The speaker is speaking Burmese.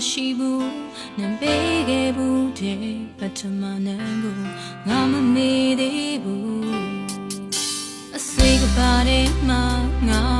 မရှိဘူးနံပေးခဲ့ဘူးတဲ့ပထမနံကိုငါမမေ့သေးဘူးအဆွေကပါတဲ့မှာငါဝဲလေနဲ့ရှိနေသေး